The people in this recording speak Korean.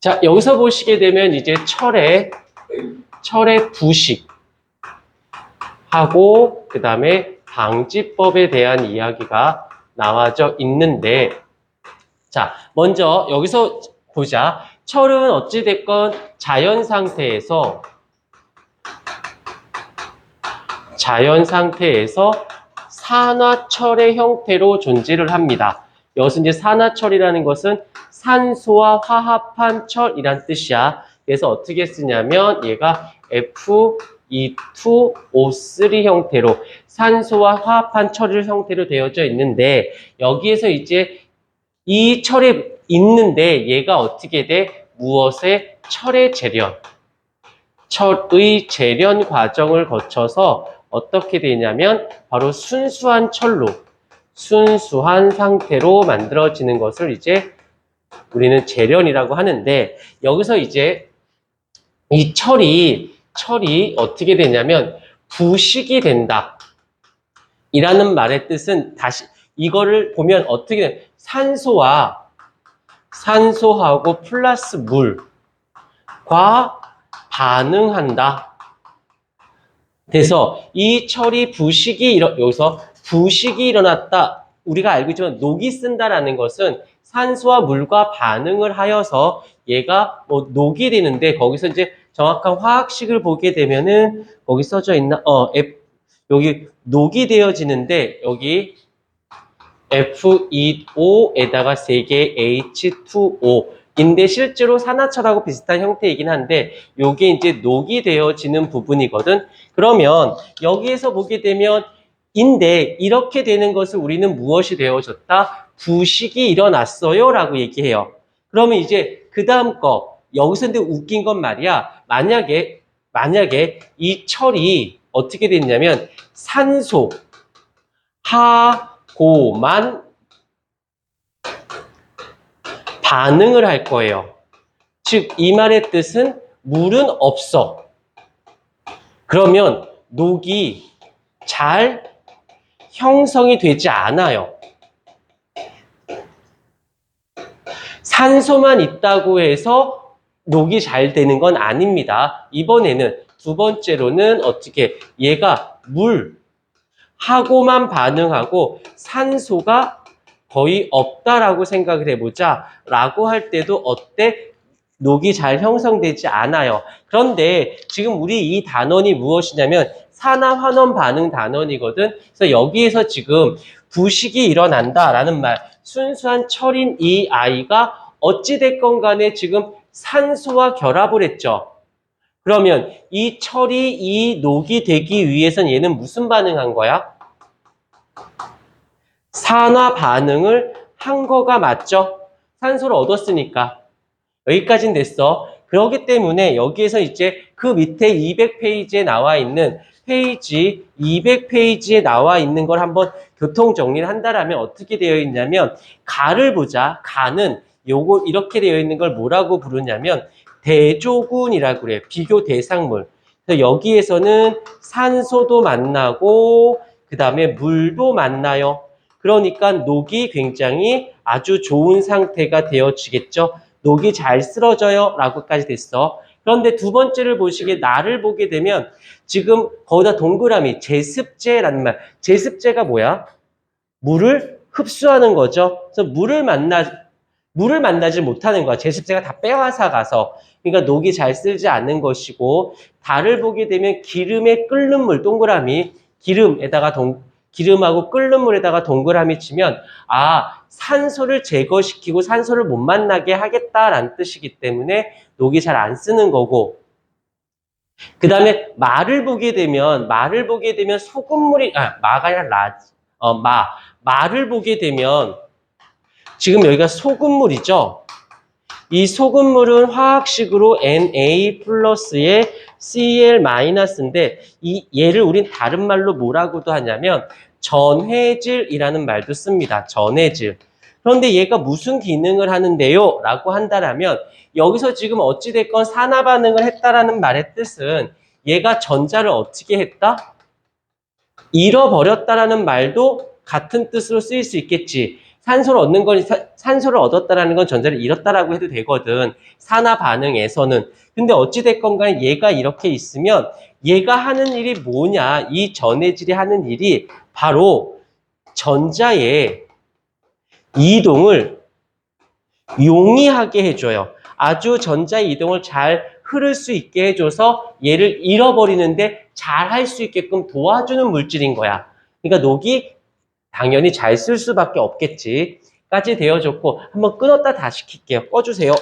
자, 여기서 보시게 되면 이제 철의, 철의 부식 하고, 그 다음에 방지법에 대한 이야기가 나와져 있는데, 자, 먼저 여기서 보자. 철은 어찌됐건 자연 상태에서, 자연 상태에서 산화철의 형태로 존재를 합니다. 여기서 이제 산화철이라는 것은 산소와 화합한 철이란 뜻이야. 그래서 어떻게 쓰냐면 얘가 Fe2O3 형태로 산소와 화합한 철을 형태로 되어져 있는데 여기에서 이제 이 철이 있는데 얘가 어떻게 돼? 무엇의 철의 재련. 철의 재련 과정을 거쳐서 어떻게 되냐면 바로 순수한 철로 순수한 상태로 만들어지는 것을 이제 우리는 재련이라고 하는데 여기서 이제 이 철이 철이 어떻게 되냐면 부식이 된다. 이라는 말의 뜻은 다시 이거를 보면 어떻게 돼? 산소와 산소하고 플러스 물과 반응한다. 그래서 이 철이 부식이 여기서 부식이 일어났다. 우리가 알고 있지만 녹이 쓴다라는 것은 산소와 물과 반응을 하여서 얘가 뭐 녹이 되는데 거기서 이제 정확한 화학식을 보게 되면은 거기 써져 있나? 어, F, 여기 녹이 되어지는데 여기 F2O에다가 3개 H2O 인데 실제로 산화철하고 비슷한 형태이긴 한데 요게 이제 녹이 되어지는 부분이거든. 그러면 여기에서 보게 되면 인데 이렇게 되는 것을 우리는 무엇이 되어졌다? 부식이 일어났어요 라고 얘기해요. 그러면 이제 그 다음 거 여기서 근데 웃긴 건 말이야. 만약에 만약에 이 철이 어떻게 됐냐면 산소 하고만 반응을 할 거예요. 즉, 이 말의 뜻은 물은 없어. 그러면 녹이 잘 형성이 되지 않아요. 산소만 있다고 해서 녹이 잘 되는 건 아닙니다. 이번에는 두 번째로는 어떻게 얘가 물 하고만 반응하고 산소가 거의 없다라고 생각을 해보자 라고 할 때도 어때? 녹이 잘 형성되지 않아요. 그런데 지금 우리 이 단원이 무엇이냐면 산화환원 반응 단원이거든. 그래서 여기에서 지금 부식이 일어난다라는 말, 순수한 철인 이 아이가 어찌됐건 간에 지금 산소와 결합을 했죠. 그러면 이 철이 이 녹이 되기 위해선 얘는 무슨 반응한 거야? 산화 반응을 한 거가 맞죠? 산소를 얻었으니까. 여기까지는 됐어. 그렇기 때문에 여기에서 이제 그 밑에 200페이지에 나와 있는 페이지 200페이지에 나와 있는 걸 한번 교통 정리를 한다라면 어떻게 되어 있냐면 가를 보자. 가는 요거 이렇게 되어 있는 걸 뭐라고 부르냐면 대조군이라고 그래요. 비교 대상물. 그래서 여기에서는 산소도 만나고 그 다음에 물도 만나요. 그러니까 녹이 굉장히 아주 좋은 상태가 되어지겠죠. 녹이 잘 쓰러져요. 라고까지 됐어. 그런데 두 번째를 보시게 나를 보게 되면 지금 거기다 동그라미 제습제라는 말. 제습제가 뭐야? 물을 흡수하는 거죠. 그래서 물을 만나 물을 만나지 못하는 거야. 제습제가 다 빼앗아 가서. 그러니까 녹이 잘 쓸지 않는 것이고 달을 보게 되면 기름에 끓는 물 동그라미 기름에다가 동 기름하고 끓는 물에다가 동그라미 치면 아 산소를 제거시키고 산소를 못 만나게 하겠다라는 뜻이기 때문에 녹이 잘 안 쓰는 거고 그 다음에 말을 보게 되면 말을 보게 되면 소금물이 아 마가 아니라 라, 어, 마 말을 보게 되면 지금 여기가 소금물이죠. 이 소금물은 화학식으로 Na 플러스에 Cl 마이너스인데 이 얘를 우린 다른 말로 뭐라고도 하냐면 전해질이라는 말도 씁니다. 전해질. 그런데 얘가 무슨 기능을 하는데요? 라고 한다라면 여기서 지금 어찌됐건 산화 반응을 했다라는 말의 뜻은 얘가 전자를 어떻게 했다? 잃어버렸다라는 말도 같은 뜻으로 쓰일 수 있겠지. 산소를 얻는 건 사- 산소를 얻었다라는 건 전자를 잃었다라고 해도 되거든. 산화 반응에서는. 근데 어찌 됐건 간에 얘가 이렇게 있으면 얘가 하는 일이 뭐냐? 이 전해질이 하는 일이 바로 전자의 이동을 용이하게 해줘요. 아주 전자 이동을 잘 흐를 수 있게 해줘서 얘를 잃어버리는데 잘 할 수 있게끔 도와주는 물질인 거야. 그러니까 녹이 당연히 잘 쓸 수밖에 없겠지. 까지 되어줬고 한번 끊었다 다시 킬게요. 꺼주세요.